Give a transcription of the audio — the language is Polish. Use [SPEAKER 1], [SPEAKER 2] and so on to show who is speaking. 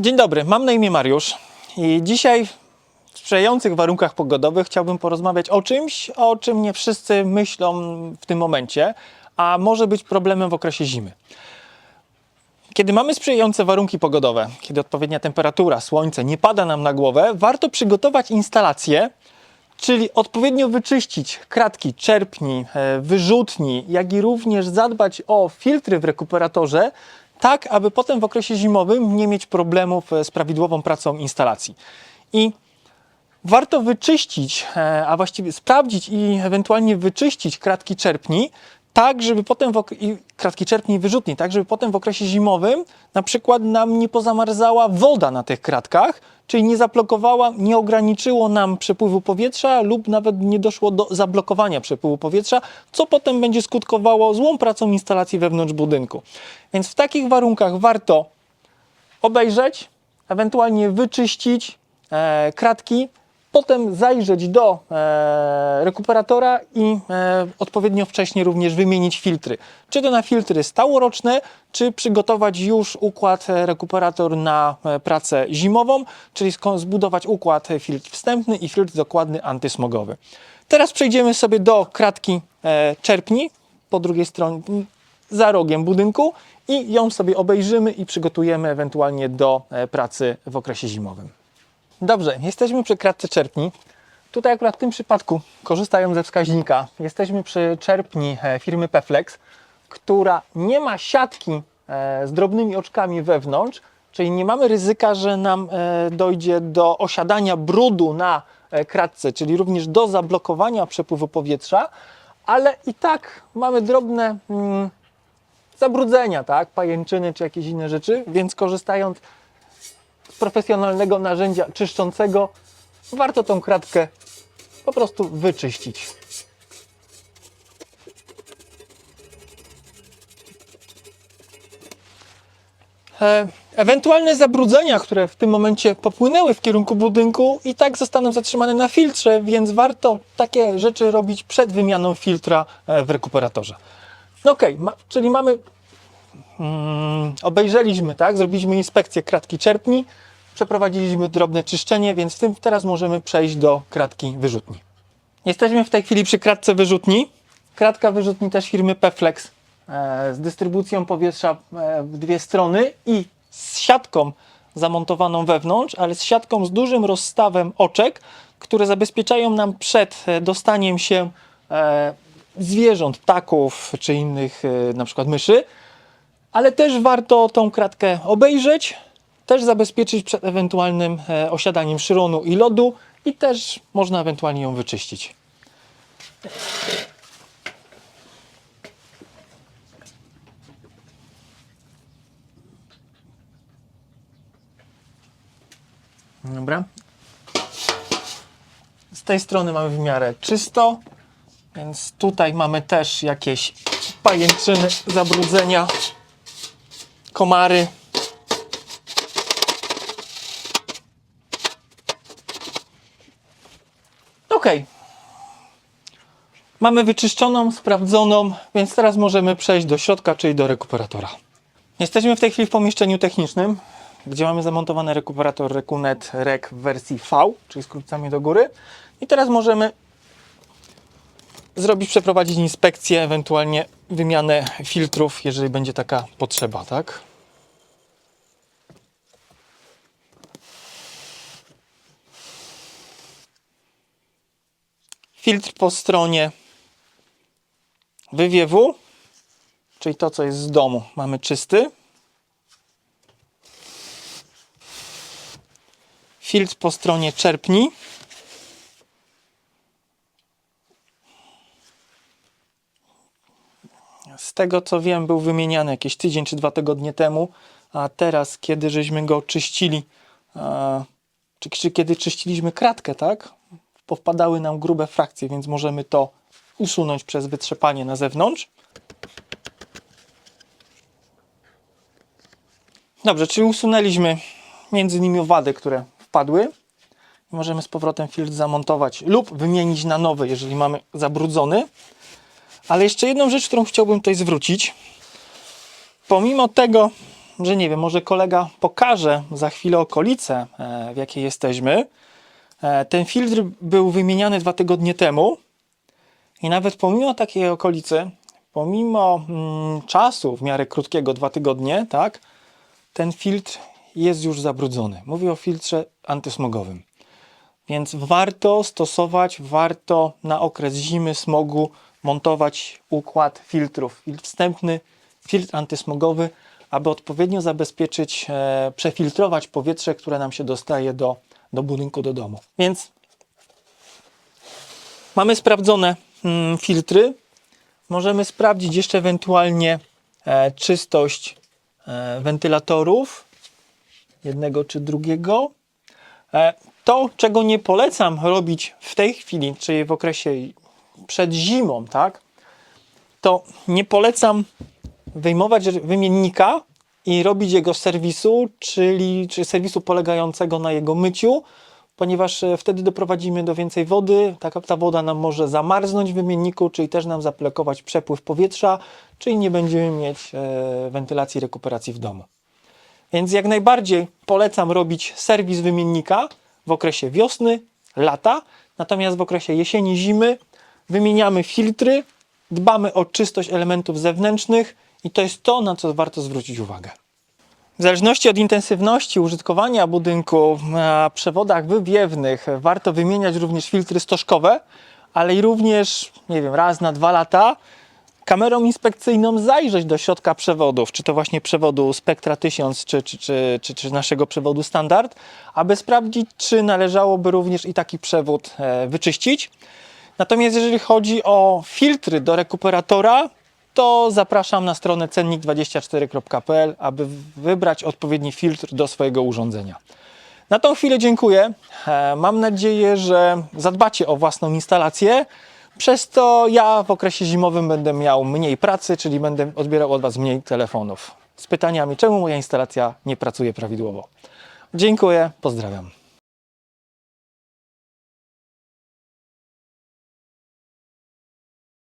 [SPEAKER 1] Dzień dobry, mam na imię Mariusz i dzisiaj w sprzyjających warunkach pogodowych chciałbym porozmawiać o czymś, o czym nie wszyscy myślą w tym momencie, a może być problemem w okresie zimy. Kiedy mamy sprzyjające warunki pogodowe, kiedy odpowiednia temperatura, słońce nie pada nam na głowę, warto przygotować instalację, czyli odpowiednio wyczyścić kratki czerpni, e, wyrzutni, jak i również zadbać o filtry w rekuperatorze, tak aby potem w okresie zimowym nie mieć problemów e, z prawidłową pracą instalacji. I warto wyczyścić, e, a właściwie sprawdzić i ewentualnie wyczyścić kratki czerpni, tak żeby potem w kratki czerpni i wyrzutni, tak żeby potem w okresie zimowym na przykład nam nie pozamarzała woda na tych kratkach, czyli nie zablokowała, nie ograniczyło nam przepływu powietrza lub nawet nie doszło do zablokowania przepływu powietrza, co potem będzie skutkowało złą pracą instalacji wewnątrz budynku. Więc w takich warunkach warto obejrzeć, ewentualnie wyczyścić e, kratki, potem zajrzeć do e, rekuperatora i e, odpowiednio wcześnie również wymienić filtry. Czy to na filtry stałoroczne, czy przygotować już układ e, rekuperator na e, pracę zimową, czyli zbudować układ e, filtr wstępny i filtr dokładny antysmogowy. Teraz przejdziemy sobie do kratki e, czerpni po drugiej stronie, za rogiem budynku i ją sobie obejrzymy i przygotujemy ewentualnie do pracy w okresie zimowym. Dobrze, jesteśmy przy kratce czerpni. Tutaj akurat w tym przypadku, korzystając ze wskaźnika, jesteśmy przy czerpni e, firmy Peflex, która nie ma siatki e, z drobnymi oczkami wewnątrz, czyli nie mamy ryzyka, że nam e, dojdzie do osiadania brudu na kratce, czyli również do zablokowania przepływu powietrza, ale i tak mamy drobne mm, zabrudzenia, tak, pajęczyny czy jakieś inne rzeczy, więc korzystając profesjonalnego narzędzia czyszczącego, warto tą kratkę po prostu wyczyścić. E, Ewentualne zabrudzenia, które w tym momencie popłynęły w kierunku budynku, i tak zostaną zatrzymane na filtrze, więc warto takie rzeczy robić przed wymianą filtra e, w rekuperatorze. No okej, ma, czyli mamy Mm, obejrzeliśmy, tak? Zrobiliśmy inspekcję kratki czerpni, przeprowadziliśmy drobne czyszczenie, więc w tym teraz możemy przejść do kratki wyrzutni. Jesteśmy w tej chwili przy kratce wyrzutni. Kratka wyrzutni też firmy Peflex e, z dystrybucją powietrza e, w dwie strony i z siatką zamontowaną wewnątrz, ale z siatką z dużym rozstawem oczek, które zabezpieczają nam przed e, dostaniem się zwierząt, ptaków czy innych, na przykład myszy ale też warto tą kratkę obejrzeć, też zabezpieczyć przed ewentualnym e, osiadaniem szyronu i lodu i też można ewentualnie ją wyczyścić. Dobra. Z tej strony mamy w miarę czysto, więc tutaj mamy też jakieś pajęczyny, zabrudzenia komary. Ok. Mamy wyczyszczoną, sprawdzoną, więc teraz możemy przejść do środka, czyli do rekuperatora. Jesteśmy w tej chwili w pomieszczeniu technicznym, gdzie mamy zamontowany rekuperator Rekunet Rec w wersji V, czyli z krótcami do góry. I teraz możemy zrobić, przeprowadzić inspekcję, ewentualnie wymianę filtrów, jeżeli będzie taka potrzeba, tak? Filtr po stronie wywiewu, czyli to, co jest z domu, mamy czysty. Filtr po stronie czerpni. Z tego co wiem, był wymieniany jakieś tydzień czy dwa tygodnie temu, a teraz, kiedy żeśmy go czyścili, czy, czy kiedy czyściliśmy kratkę, tak? Powpadały nam grube frakcje, więc możemy to usunąć przez wytrzepanie na zewnątrz. Dobrze, czyli usunęliśmy między nimi owady, które wpadły. Możemy z powrotem filtr zamontować lub wymienić na nowy, jeżeli mamy zabrudzony. Ale jeszcze jedną rzecz, którą chciałbym tutaj zwrócić. Pomimo tego, że nie wiem, może kolega pokaże za chwilę okolice, e, w jakiej jesteśmy. E, Ten filtr był wymieniany dwa tygodnie temu i nawet pomimo takiej okolicy, pomimo mm, czasu w miarę krótkiego, dwa tygodnie, tak, ten filtr jest już zabrudzony. Mówię o filtrze antysmogowym. Więc warto stosować, warto na okres zimy, smogu montować układ filtrów. Fil- Wstępny filtr antysmogowy, aby odpowiednio zabezpieczyć, e, przefiltrować powietrze, które nam się dostaje do, do budynku, do domu. Więc mamy sprawdzone mm, filtry. Możemy sprawdzić jeszcze ewentualnie e, czystość e, wentylatorów jednego czy drugiego. E, To, czego nie polecam robić w tej chwili, czyli w okresie przed zimą, tak, to nie polecam wyjmować wymiennika i robić jego serwisu, czyli czy serwisu polegającego na jego myciu, ponieważ e, wtedy doprowadzimy do więcej wody, taka ta woda nam może zamarznąć w wymienniku, czyli też nam zaplekować przepływ powietrza, czyli nie będziemy mieć e, wentylacji, rekuperacji w domu. Więc jak najbardziej polecam robić serwis wymiennika w okresie wiosny, lata, natomiast w okresie jesieni, zimy wymieniamy filtry, dbamy o czystość elementów zewnętrznych i to jest to, na co warto zwrócić uwagę. W zależności od intensywności użytkowania budynku na przewodach wywiewnych warto wymieniać również filtry stożkowe, ale i również, nie wiem, raz na dwa lata kamerą inspekcyjną zajrzeć do środka przewodów, czy to właśnie przewodu Spectra 1000, czy, czy, czy, czy, czy naszego przewodu standard, aby sprawdzić, czy należałoby również i taki przewód e, wyczyścić. Natomiast jeżeli chodzi o filtry do rekuperatora, to zapraszam na stronę cennik24.pl, aby wybrać odpowiedni filtr do swojego urządzenia. Na tą chwilę dziękuję. E, Mam nadzieję, że zadbacie o własną instalację. Przez to ja w okresie zimowym będę miał mniej pracy, czyli będę odbierał od Was mniej telefonów z pytaniami, czemu moja instalacja nie pracuje prawidłowo. Dziękuję, pozdrawiam.